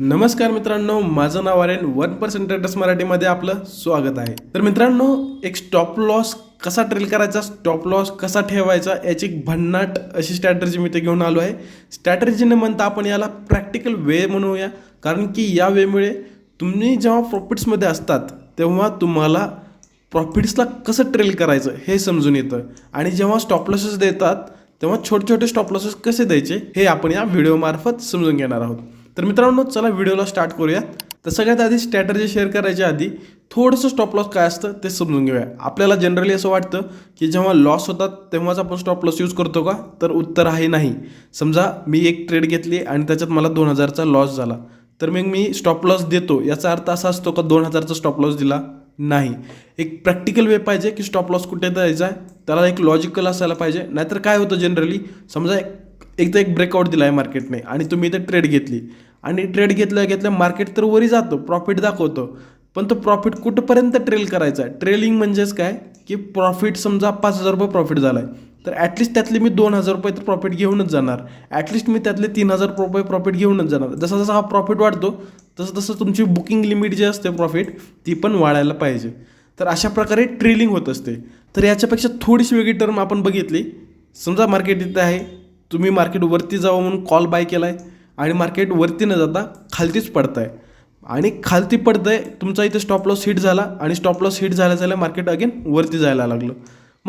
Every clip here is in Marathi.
नमस्कार मित्रांनो माझं नाव आर्यन वन पर्सेंट ट्रेडर्स मराठीमध्ये आपलं स्वागत आहे. तर मित्रांनो एक स्टॉप लॉस कसा ट्रेल करायचा स्टॉप लॉस कसा ठेवायचा याची एक भन्नाट अशी स्ट्रॅटर्जी मी ते घेऊन आलो आहे. स्ट्रॅटर्जी म्हणता आपण याला प्रॅक्टिकल वे म्हणूया. कारण की या वेमुळे तुम्ही जेव्हा प्रॉफिट्समध्ये असतात तेव्हा तुम्हाला प्रॉफिट्सला कसं ट्रेल करायचं हे समजून येतं. आणि जेव्हा स्टॉप लॉसेस देतात तेव्हा छोटे छोटे स्टॉप लॉसेस कसे द्यायचे हे आपण या व्हिडिओमार्फत समजून घेणार आहोत. तर मित्रांनो चला व्हिडिओला स्टार्ट करूया. तर सगळ्यात आधी स्ट्रॅटर्जी शेअर करायच्या आधी थोडंसं स्टॉप लॉस काय असतं ते समजून घेऊया. आपल्याला जनरली असं वाटतं की जेव्हा लॉस होतात तेव्हाच आपण स्टॉप लॉस यूज करतो का? तर उत्तर आहे नाही. समजा मी एक ट्रेड घेतली आणि त्याच्यात मला दोन हजारचा लॉस झाला. तर मग मी स्टॉप लॉस देतो. याचा अर्थ असा असतो का दोन हजारचा स्टॉप लॉस दिला? नाही. एक प्रॅक्टिकल वे पाहिजे की स्टॉप लॉस कुठे द्यायचा आहे? त्याला एक लॉजिकल असायला पाहिजे. नाहीतर काय होतं जनरली समजा एक एक तर एक ब्रेकआउट दिला आहे मार्केटने आणि तुम्ही इथे ट्रेड घेतली. आणि ट्रेड घेतल्या घेतल्या मार्केट तर वरी जातो प्रॉफिट दाखवतो. पण तो प्रॉफिट कुठंपर्यंत ट्रेल करायचा? आहे ट्रेलिंग म्हणजेच काय? की प्रॉफिट समजा पाच हजार रुपये प्रॉफिट झाला आहे तर ॲटलिस्ट त्यातले मी दोन हजार रुपये तर प्रॉफिट घेऊनच जाणार. ॲटलिस्ट मी त्यातले तीन हजार रुपये प्रॉफिट घेऊनच जाणार. जसा जसा हा प्रॉफिट वाढतो तसं तसं तुमची बुकिंग लिमिट जी असते प्रॉफिट ती पण वाढायला पाहिजे. तर अशा प्रकारे ट्रेलिंग होत असते. तर याच्यापेक्षा थोडीशी वेगळी टर्म आपण बघितली. समजा मार्केट इथं आहे. तुम्ही मार्केट वरती जावं म्हणून कॉल बाय केला आहे आणि मार्केट वरती न जाता खालतीच पडत आहे आणि खालती पडतं आहे तुमचा इथे स्टॉप लॉस हिट झाला. आणि स्टॉप लॉस हिट झाल्या झाल्या मार्केट अगेन वरती जायला लागलं.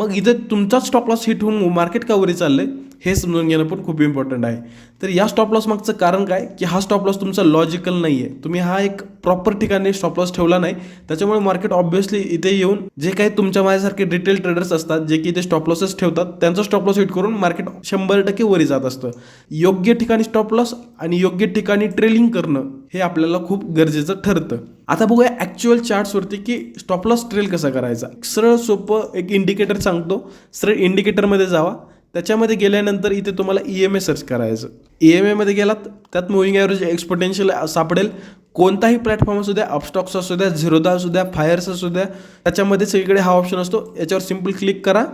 मग इथे तुमचाच स्टॉप लॉस हिट होऊन मार्केट का वरी चाललं आहे हे समजून घेणं पण खूप इम्पॉर्टंट आहे. तर या स्टॉप लॉस मागचं कारण काय? की हा स्टॉप लॉस तुमचा लॉजिकल नाही आहे तुम्ही हा एक प्रॉपर ठिकाणी स्टॉप लॉस ठेवला नाही. त्याच्यामुळे मार्केट ऑब्व्हियसली इथे येऊन जे काही तुमच्या माझ्यासारखे रिटेल ट्रेडर्स असतात जे की इथे स्टॉप लॉसेस ठेवतात त्यांचा स्टॉप लॉस हिट करून मार्केट शंभर टक्के वरी जात असतं. योग्य ठिकाणी स्टॉप लॉस आणि योग्य ठिकाणी ट्रेलिंग करणं हे आपल्याला खूप गरजेचं ठरतं. आता बघूया ॲक्च्युअल चार्ट्सवरती की स्टॉप लॉस ट्रेल कसा करायचा. सरळ सोपं एक इंडिकेटर सांगतो. सरळ इंडिकेटरमध्ये जावा. त्याच्यामध्ये गेल्यानंतर इथे तुम्हाला ई एम ए सर्च करायचं. ई एम एमध्ये गेलात त्यात मुव्हिंग ॲव्हरेज एक्सपोटेन्शियल सापडेल. कोणताही प्लॅटफॉर्म असू द्या अपस्टॉक्स असू द्या झिरोदा असू द्या फायर्स असू द्या त्याच्यामध्ये सगळीकडे हा ऑप्शन असतो. याच्यावर सिंपल क्लिक करा.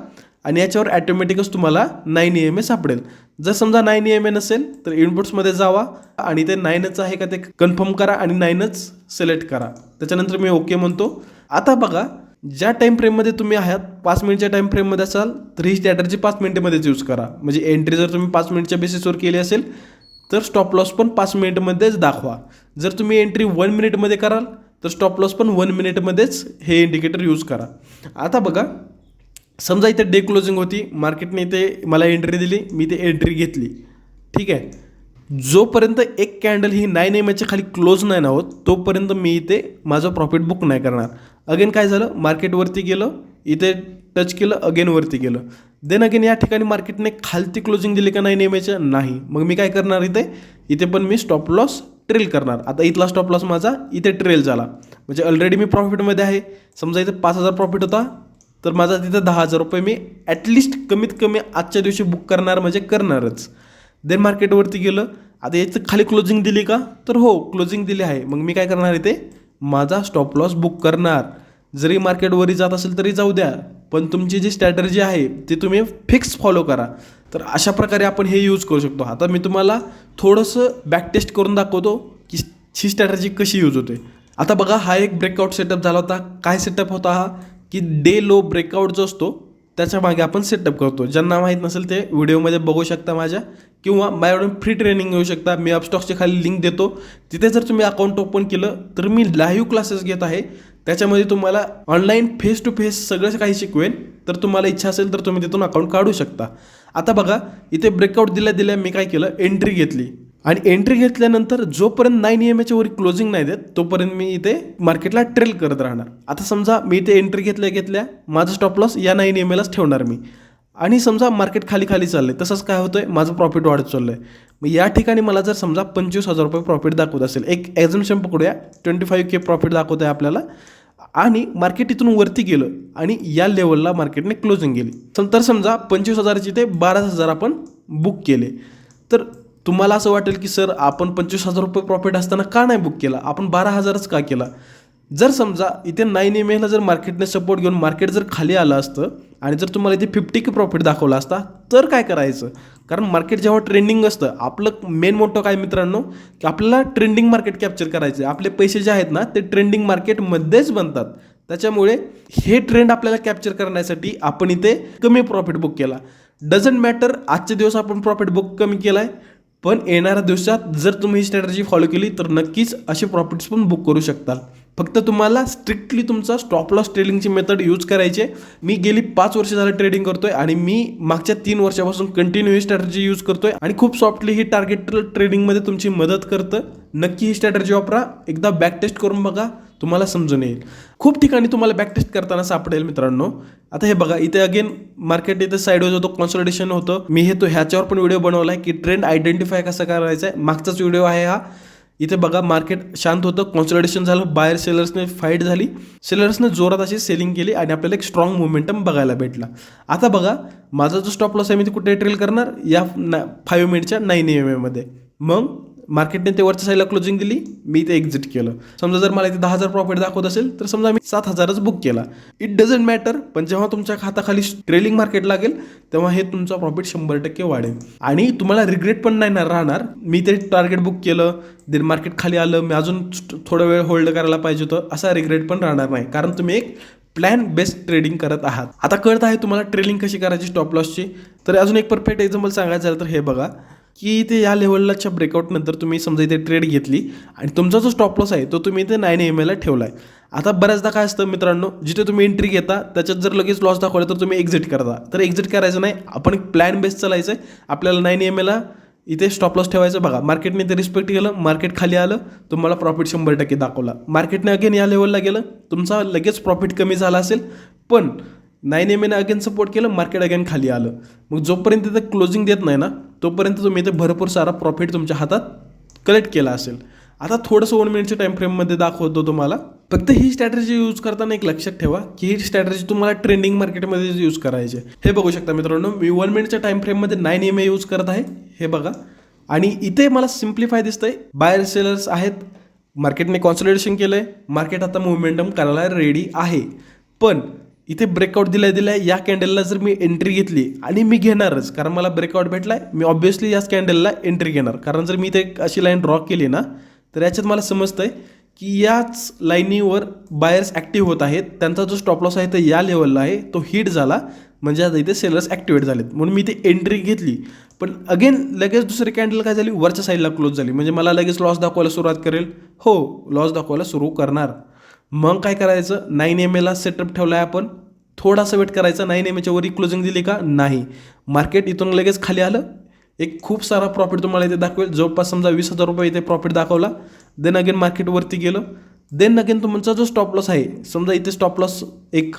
आणि याच्यावर ॲटोमॅटिकच तुम्हाला नाईन ई एम ए सापडेल. जर समजा नाईन ई एम ए नसेल तर इनपुट्समध्ये जावा आणि ते नाईनच आहे का ते कन्फर्म करा आणि नाईनच सिलेक्ट करा. त्याच्यानंतर मी ओके म्हणतो. आता बघा ज्या टाईम फ्रेममध्ये तुम्ही आहात पाच मिनिटच्या टाईम फ्रेममध्ये असाल तर ही स्ट्रॅटर्जी पाच मिनिटमध्येच यूज करा. म्हणजे एंट्री जर तुम्ही पाच मिनिटच्या बेसिसवर केली असेल तर स्टॉप लॉस पण पाच मिनिटमध्येच दाखवा. जर तुम्ही एंट्री वन मिनिटमध्ये कराल तर स्टॉप लॉस पण वन मिनिटमध्येच हे इंडिकेटर यूज करा. आता बघा समजा इथे डे क्लोजिंग होती मार्केटने इथे मला एंट्री दिली मी ते एंट्री घेतली. ठीक आहे? जोपर्यंत एक कॅन्डल ही नाईन एम एच्या खाली क्लोज नाही ना होत तोपर्यंत मी इथे माझं प्रॉफिट बुक नाही करणार. अगेन काय झालं? मार्केटवरती गेलं इथे टच केलं अगेन वरती गेलं. देन अगेन या ठिकाणी मार्केटने खालती क्लोजिंग दिली का नाही एमएच्या नाही. मग मी काय करणार इथे? इथे पण मी स्टॉप लॉस ट्रेल करणार. आता इथला स्टॉप लॉस माझा इथे ट्रेल झाला. म्हणजे ऑलरेडी मी प्रॉफिटमध्ये आहे. समजा इथे पाच हजार प्रॉफिट होता. तर माझा तिथं दहा हजार रुपये मी ॲटलिस्ट कमीत कमी आजच्या दिवशी बुक करणार म्हणजे करणारच. देन मार्केटवरती गेलं. आता याचं खाली क्लोजिंग दिली का? तर हो क्लोजिंग दिली आहे. मग मी काय करणार इथे? माझा स्टॉप लॉस बुक करणार. जरी मार्केटवरही जात असेल तरी जाऊ द्या. पण तुमची जी स्ट्रॅटर्जी आहे ती तुम्ही फिक्स फॉलो करा. तर अशा प्रकारे आपण हे यूज करू शकतो. आता मी तुम्हाला थोडंसं बॅक टेस्ट करून दाखवतो की ही स्ट्रॅटर्जी कशी यूज होते. आता बघा हा एक ब्रेकआउट सेटअप झाला होता. काय सेटअप होता हा? की डे लो ब्रेकआउट जो असतो त्याच्यामागे आपण सेटअप करतो. ज्यांना माहीत नसेल ते व्हिडिओमध्ये बघू शकता माझ्या. किंवा माझ्याकडून फ्री ट्रेनिंग घेऊ शकता. मी अपस्टॉक्सच्या खाली लिंक देतो. तिथे जर तुम्ही अकाउंट ओपन केलं तर मी लाईव्ह क्लासेस घेत आहे. त्याच्यामध्ये तुम्हाला ऑनलाईन फेस टू फेस सगळं काही शिकवेन. तर तुम्हाला इच्छा असेल तर तुम्ही तिथून अकाउंट काढू शकता. आता बघा इथे ब्रेकआउट दिल्या दिल्या मी काय केलं? एंट्री घेतली. आणि एंट्री घेतल्यानंतर जोपर्यंत नाईन एम एच्या वर क्लोजिंग नाही देत तोपर्यंत मी इथे मार्केटला ट्रेल करत राहणार. आता समजा मी इथे एंट्री घेतल्या घेतल्या माझं स्टॉप लॉस या नाईन एम एलाच ठेवणार मी. आणि समजा मार्केट खाली खाली चाललं आहे तसंच काय होतं आहे माझं प्रॉफिट वाढत चाललं आहे मग या ठिकाणी मला जर समजा पंचवीस हजार रुपये प्रॉफिट दाखवत असेल एक एक्झम्शन पकडूया ट्वेंटी फाईव्ह के प्रॉफिट दाखवत आहे आपल्याला. आणि मार्केट इथून वरती गेलं आणि या लेवलला मार्केटने क्लोजिंग गेली तर समजा पंचवीस हजाराची ते बारा हजार आपण बुक केले. तर तुम्हाला असं वाटेल की सर आपण पंचवीस हजार रुपये प्रॉफिट असताना का नाही बुक केला? आपण बारा हजारच का केला? जर समजा इथे नाईन एम एला जर मार्केटने सपोर्ट घेऊन मार्केट जर खाली आलं असतं आणि जर तुम्हाला इथे फिफ्टी के प्रॉफिट दाखवला असता तर काय करायचं? कारण मार्केट जेव्हा ट्रेंडिंग असतं आपलं मेन मोठं काय मित्रांनो? की आपल्याला ट्रेंडिंग मार्केट कॅप्चर करायचं आहे आपले पैसे जे आहेत ना ते ट्रेंडिंग मार्केटमध्येच बनतात. त्याच्यामुळे हे ट्रेंड आपल्याला कॅप्चर करण्यासाठी आपण इथे कमी प्रॉफिट बुक केला. डझंट मॅटर आजचे दिवस आपण प्रॉफिट बुक कमी केला आहे पण येणाऱ्या दिवसात जर तुम्ही ही स्ट्रॅटजी फॉलो केली तर नक्कीच असे प्रॉफिट्स पण बुक करू शकताल फक्त तुम्हाला स्ट्रिक्टली तुमचा स्टॉप लॉस ट्रेडिंगची मेथड यूज करायची आहे. मी गेली पाच वर्ष झालं ट्रेडिंग करतोय आणि मी मागच्या तीन वर्षापासून कंटिन्यू ही स्ट्रॅटजी यूज करतोय आणि खूप सॉफ्टली ही टार्गेट ट्रेडिंगमध्ये तुमची मदत करतं. नक्की ही स्ट्रॅटजी वापरा. एकदा बॅक टेस्ट करून बघा. तुम्हाला समजून येईल. खूप ठिकाणी तुम्हाला बॅक टेस्ट करताना सापडेल मित्रांनो. आता हे बघा इथे अगेन मार्केट इथे साईडवर होतो कॉन्सल्टेशन होतं. मी हे तो ह्याच्यावर पण व्हिडिओ बनवला आहे की ट्रेंड आयडेंटिफाय कसा करायचा आहे मागचाच व्हिडिओ आहे हा. इथे बघा मार्केट शांत होतं कॉन्सल्टेशन झालं बाहेर सेलर्सने फाईट झाली. सेलर्सने जोरात अशी सेलिंग केली आणि आपल्याला एक स्ट्रॉंग मोमेंटम बघायला भेटला. आता बघा माझा जो स्टॉप लॉस आहे मी ते कुठे ट्रेल करणार? या फाईव्ह मिनिटच्या नाईन एम एमध्ये मग मार्केटने ते वरच्या साईडला क्लोजिंग दिली मी ते एक्झिट केलं. समजा जर मला इथे दहा हजार प्रॉफिट दाखवत असेल तर समजा मी सात हजारच बुक केला. इट डझंट मॅटर पण जेव्हा तुमच्या खाताखाली ट्रेलिंग मार्केट लागेल तेव्हा हे तुमचा प्रॉफिट शंभर टक्के वाढेल. आणि तुम्हाला रिग्रेट पण नाही ना राहणार. मी ते टार्गेट बुक केलं देन मार्केट खाली आलं मी अजून थोडा वेळ होल्ड करायला पाहिजे होतं असा रिग्रेट पण राहणार नाही. कारण तुम्ही एक प्लॅन बेस्ड ट्रेडिंग करत आहात. आता कळत आहे तुम्हाला ट्रेडिंग कशी करायची स्टॉप लॉसची तर अजून एक परफेक्ट एक्झाम्पल सांगायचं झालं तर हे बघा. की इथे या लेवलच्या ब्रेकआउटनंतर तुम्ही समजा इथे ट्रेड घेतली आणि तुमचा जो स्टॉप लॉस आहे तो तुम्ही इथे नाईन एम एला ठेवला आहे आता बऱ्याचदा काय असतं मित्रांनो जिथे तुम्ही एंट्री घेता त्याच्यात जर लगेच लॉस दाखवला तर तुम्ही एक्झिट करता. तर एक्झिट करायचं नाही आपण प्लॅन बेस चालायचं आहे आपल्याला नाईन एम एला इथे स्टॉप लॉस ठेवायचं बघा. मार्केटने ते रिस्पेक्ट केलं मार्केट खाली आलं तुम्हाला प्रॉफिट शंभर टक्के दाखवला. मार्केटने अगेन या लेवलला गेलं तुमचा लगेच प्रॉफिट कमी झाला असेल. पण नाईन एम एने अगेन सपोर्ट केलं मार्केट अगेन खाली आलं. मग जोपर्यंत इथं क्लोजिंग देत नाही ना तोपर्यंत तुम्ही इथे भरपूर सारा प्रॉफिट तुमच्या हातात कलेक्ट केला असेल. आता थोडंसं वन मिनिटच्या टाईम फ्रेममध्ये दाखवतो तुम्हाला. फक्त ही स्ट्रॅटजी यूज करताना एक लक्षात ठेवा की ही स्ट्रॅटजी तुम्हाला ट्रेंडिंग मार्केटमध्ये यूज करायची आहे. हे बघू शकता मित्रांनो मी वन मिनिटच्या टाईम फ्रेममध्ये नाईन एम ए यूज करत आहे. हे बघा. आणि इथे मला सिम्प्लिफाय दिसतंय. बायर सेलर्स आहेत. मार्केटने कॉन्सन्ट्रेशन केलं आहे मार्केट आता मुवमेंटम करायला रेडी आहे. पण इथे ब्रेकआउट दिलाय दिलाय. या कॅन्डलला जर मी एंट्री घेतली आणि मी घेणारच कारण मला ब्रेकआउट भेटलाय मी ऑब्व्हियसली याच कॅन्डलला एंट्री घेणार. कारण जर मी इथे अशी लाईन ड्रॉ केली ना तर याच्यात मला समजतंय की याच लाईनीवर बायर्स ॲक्टिव्ह होत आहेत. त्यांचा जो स्टॉप लॉस आहे तो या लेवलला आहे. तो हिट झाला. म्हणजे आता इथे सेलर्स ॲक्टिवेट झालेत. म्हणून मी इथे एंट्री घेतली. पण अगेन लगेच दुसरी कॅन्डल काय झाली? वरच्या साईडला क्लोज झाली. म्हणजे मला लगेच लॉस दाखवायला सुरुवात करेल. हो लॉस दाखवायला सुरू करणार. मग काय करायचं? नाईन एम एला सेटअप ठेवला आहे आपण. थोडासा वेट करायचा. नाईन एम एच्या वरी क्लोजिंग दिली का? नाही. मार्केट इथून लगेच खाली आलं. एक खूप सारा प्रॉफिट तुम्हाला इथे दाखवेल. जवळपास समजा वीस हजार रुपये इथे प्रॉफिट दाखवला. देन अगेन मार्केटवरती गेलं. देन अगेन तुमचा जो स्टॉप लॉस आहे समजा इथे स्टॉप लॉस एक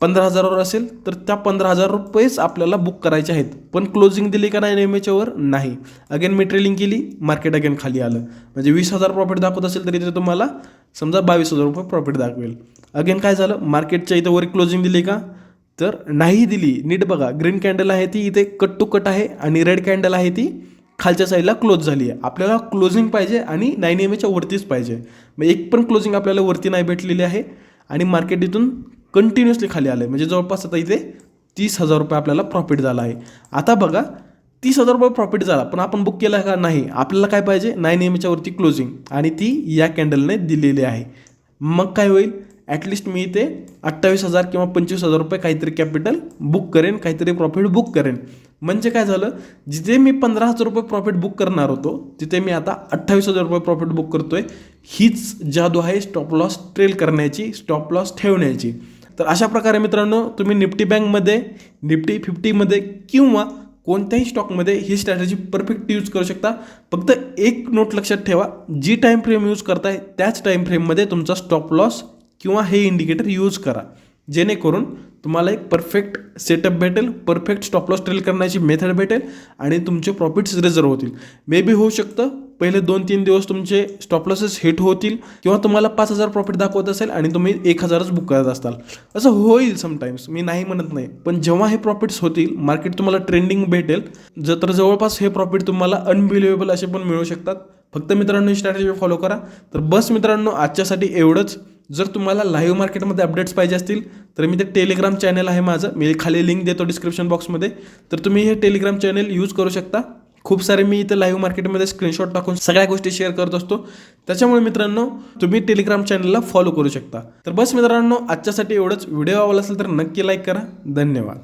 पंधरा हजारावर असेल तर त्या पंधरा हजार रुपयेच आपल्याला बुक करायचे आहेत. पण क्लोजिंग दिली का नाही एम एच्यावर नाही. अगेन मी ट्रेलिंग केली मार्केट अगेन खाली आलं. म्हणजे वीस हजार प्रॉफिट दाखवत असेल तरी ते तुम्हाला समजा बावीस हजार रुपये प्रॉफिट दाखवेल. अगेन काय झालं? मार्केटच्या इथं वर क्लोजिंग दिली का? तर नाही दिली. नीट बघा. ग्रीन कॅन्डल आहे ती इथे कट टू कट आहे आणि रेड कॅन्डल आहे ती खालच्या साईडला क्लोज झाली आहे. आपल्याला क्लोजिंग पाहिजे आणि नाईन एम एच्या वरतीच पाहिजे. मग एक पण क्लोजिंग आपल्याला वरती नाही भेटलेली आहे आणि मार्केट इथून कंटिन्युअसली खाली आलं आहे म्हणजे जवळपास आता इथे तीस हजार रुपये आपल्याला प्रॉफिट झाला आहे. आता बघा तीस हजार रुपये प्रॉफिट झाला पण आपण बुक केला का? नाही. आपल्याला काय पाहिजे? नाईन एम एच्यावरती क्लोजिंग आणि ती या कॅन्डलने दिलेली आहे. मग काय होईल? ॲटलिस्ट मी इथे अठ्ठावीस हजार किंवा पंचवीस हजार रुपये काहीतरी कॅपिटल बुक करेन काहीतरी प्रॉफिट बुक करेन. म्हणजे काय झालं? जिथे मी पंधरा हजार रुपये प्रॉफिट बुक करणार होतो तिथे मी आता अठ्ठावीस हजार रुपये प्रॉफिट बुक करतोय. हीच जादू आहे स्टॉप लॉस ट्रेल करण्याची स्टॉप लॉस ठेवण्याची. तर अशा प्रकारे मित्रांनो तुम्ही निफ्टी बँकमध्ये निफ्टी फिफ्टीमध्ये किंवा कोणत्याही स्टॉकमध्ये ही स्ट्रॅटेजी परफेक्ट यूज करू शकता. फक्त एक नोट लक्षात ठेवा जी टाईम फ्रेम यूज करताय त्याच टाईम फ्रेममध्ये तुमचा स्टॉप लॉस किंवा हे इंडिकेटर यूज करा. जेणेकरून तुम्हाला एक परफेक्ट सेटअप भेटेल परफेक्ट स्टॉप लॉस ट्रेल करण्याची मेथड भेटेल आणि तुमचे प्रॉफिट्स रिझर्व होतील. मे बी होऊ शकतं पहिले दोन तीन दिवस तुमचे स्टॉप लॉसेस हिट होतील किंवा तुम्हाला पाच हजार प्रॉफिट दाखवत असेल आणि तुम्ही एक हजारच बुक करत असताल असं होईल समटाईम्स मी नाही म्हणत नाही. पण जेव्हा हे प्रॉफिट्स होतील मार्केट तुम्हाला ट्रेंडिंग भेटेल जर तर जवळपास हे प्रॉफिट तुम्हाला अनबिलिव्हेबल असे पण मिळू शकतात. फक्त मित्रांनो स्ट्रॅटेजी फॉलो करा. तर बस मित्रांनो आजच्यासाठी एवढंच. जर तुम्हाला लाईव्ह मार्केटमध्ये अपडेट्स पाहिजे असतील तर मी ते टेलिग्राम चॅनल आहे माझं. मी खाली लिंक देतो डिस्क्रिप्शन बॉक्समध्ये तर तुम्ही हे टेलिग्राम चॅनल यूज करू शकता. खूप सारे मी इथं लाईव्ह मार्केटमध्ये स्क्रीनशॉट टाकून सगळ्या गोष्टी शेअर करत असतो. त्याच्यामुळे मित्रांनो तुम्ही टेलिग्राम चॅनलला फॉलो करू शकता. तर बस मित्रांनो आजच्यासाठी एवढंच. व्हिडिओ आवडला असेल तर नक्की लाईक करा. धन्यवाद.